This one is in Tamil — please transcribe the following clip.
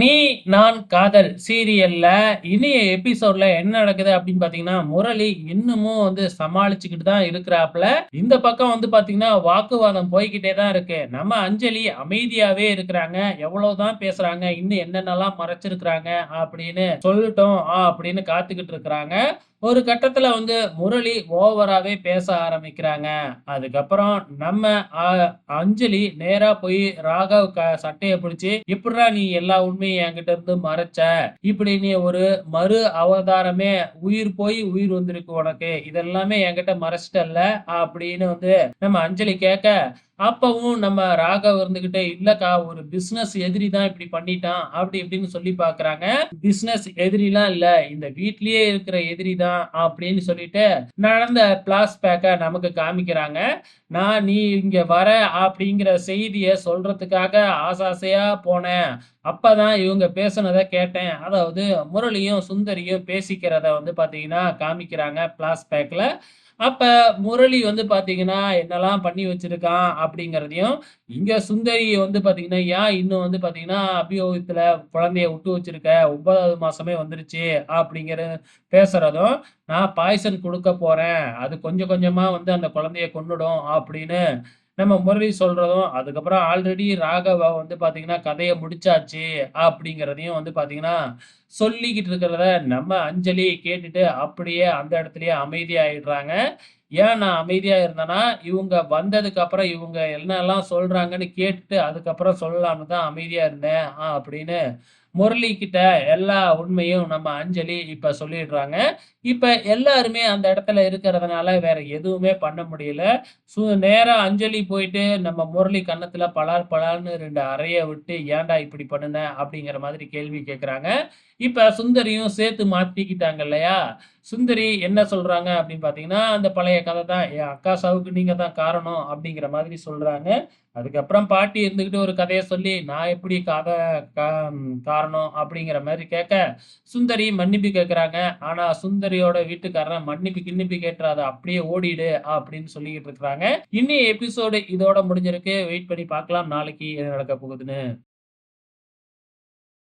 நீ நான் காதல் சீரியல்ல இனிய எபிசோட்ல என்ன நடக்குது அப்படின்னு பாத்தீங்கன்னா முரளி இன்னமும் வந்து சமாளிச்சுக்கிட்டு தான் இருக்கிறாப்புல. இந்த பக்கம் வந்து பாத்தீங்கன்னா வாக்குவாதம் போய்கிட்டே தான் இருக்கு. நம்ம அஞ்சலி அமைதியாவே இருக்கிறாங்க. எவ்வளவுதான் பேசுறாங்க. இன்னும் என்னென்னலாம் மறைச்சிருக்கிறாங்க அப்படின்னு சொல்லட்டும் அப்படின்னு காத்துக்கிட்டு இருக்கிறாங்க. ஒரு கட்டத்தில் வந்து முரளி ஓவராகவே பேச ஆரம்பிக்கிறாங்க. அதுக்கப்புறம் நம்ம அஞ்சலி நேராக போய் ராகவ் க சட்டையை பிடிச்சி இப்படிடா நீ எல்லா உண்மையும் என்கிட்ட இருந்து மறைச்ச? இப்படி நீ ஒரு மறு அவதாரமே உயிர் போய் உயிர் வந்திருக்கு உனக்கு. இதெல்லாமே என்கிட்ட மறைச்சிட்டல்ல? அப்படின்னு வந்து நம்ம அஞ்சலி கேட்க அப்பவும் நம்ம ராகவ் இருந்துகிட்டே இல்லக்கா ஒரு பிசினஸ் எதிரி தான் இப்படி பண்ணிட்டான் அப்படி இப்படின்னு சொல்லி பாக்குறாங்க. பிசினஸ் எதிரிலாம் இல்ல இந்த வீட்லயே இருக்கிற எதிரி தான் அப்படின்னு சொல்லிட்டு நடந்த பிளாஸ் பேக்க நமக்கு காமிக்கிறாங்க. நான் நீ இங்க வர அப்படிங்கிற செய்திய சொல்றதுக்காக ஆசாசையா போனேன். அப்பதான் இவங்க பேசுனதை கேட்டேன். அதாவது முரளியும் சுந்தரியும் பேசிக்கிறத வந்து பாத்தீங்கன்னா காமிக்கிறாங்க பிளாஸ் பேக்ல அப்ப முரளி வந்து பாத்தீங்கன்னா என்னெல்லாம் பண்ணி வச்சிருக்கான் அப்படிங்கிறதையும் இங்க சுந்தரி வந்து பாத்தீங்கன்னா ஏன் இன்னும் வந்து பாத்தீங்கன்னா அபியோகத்துல குழந்தைய விட்டு வச்சிருக்க? ஒன்பதாவது மாசமே வந்துருச்சு அப்படிங்கிற பேசுறதும் நான் பாய்சன் கொடுக்க போறேன். அது கொஞ்சம் கொஞ்சமா வந்து அந்த குழந்தைய கொண்டுடும் அப்படின்னு நம்ம முரளி சொல்றதும் அதுக்கப்புறம் ஆல்ரெடி ராகவா வந்து பாத்தீங்கன்னா கதையை முடிச்சாச்சு அப்படிங்கிறதையும் வந்து பாத்தீங்கன்னா சொல்லிக்கிட்டு இருக்கிறத நம்ம அஞ்சலி கேட்டுட்டு அப்படியே அந்த இடத்துலயே அமைதியாயிடுறாங்க. ஏன் நான் அமைதியா இருந்தேன்னா இவங்க வந்ததுக்கு அப்புறம் இவங்க என்னெல்லாம் சொல்றாங்கன்னு கேட்டுட்டு அதுக்கப்புறம் சொல்லலாம்னு தான் அமைதியா இருந்தேன் ஆ, அப்படின்னு முரளி கிட்ட எல்லா உண்மையும் நம்ம அஞ்சலி இப்ப சொல்லிடுறாங்க. இப்ப எல்லாருமே அந்த இடத்துல இருக்கிறதுனால வேற எதுவுமே பண்ண முடியல. சு நேரா அஞ்சலி போயிட்டு நம்ம முரளி கன்னத்துல பலார் பலார்னு ரெண்டு அறைய விட்டு ஏன்டா இப்படி பண்ணுன அப்படிங்கிற மாதிரி கேள்வி கேட்குறாங்க இப்ப சுந்தரியும் சேர்த்து மாத்திக்கிட்டாங்க இல்லையா? சுந்தரி என்ன சொல்றாங்க அப்படின்னு பாத்தீங்கன்னா அந்த பழைய கதை தான். என் அக்கா சாவுக்கு நீங்க தான் காரணம் அப்படிங்கிற மாதிரி சொல்றாங்க. அதுக்கப்புறம் பாட்டி இருந்துகிட்டு ஒரு கதையை சொல்லி நான் எப்படி கதை காரணம் அப்படிங்கிற மாதிரி கேட்க சுந்தரி மன்னிப்பு கேட்குறாங்க ஆனா சுந்தரியோட வீட்டுக்காரன் மன்னிப்பு கிண்ணிப்பு கேட்டுறாத அப்படியே ஓடிடு அப்படின்னு சொல்லிக்கிட்டு இருக்கிறாங்க. இன்னி எபிசோடு இதோட முடிஞ்சிருக்கு. வெயிட் பண்ணி பார்க்கலாம். நாளைக்கு என்ன நடக்க போகுதுன்னு.